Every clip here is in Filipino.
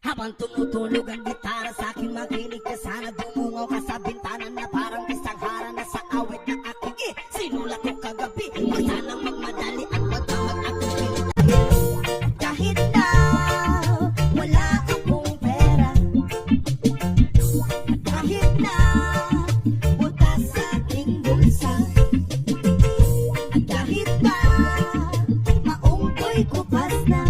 Habang tumutulog ang gitara sa akin makinig ka sana Dumungaw ka sa bintana na parang isang hara na sa awit na aking eh Sinulat ko kagabi. Huwag sanang magmadali at wag kang mag-aking Kahit na wala akong pera Kahit na butas sa aking bulsa kahit pa maungkoy kupas na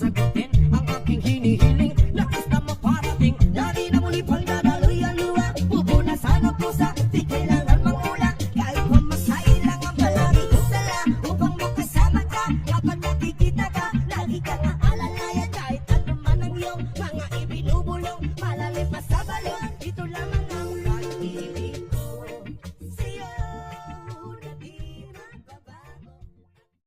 Sagutin.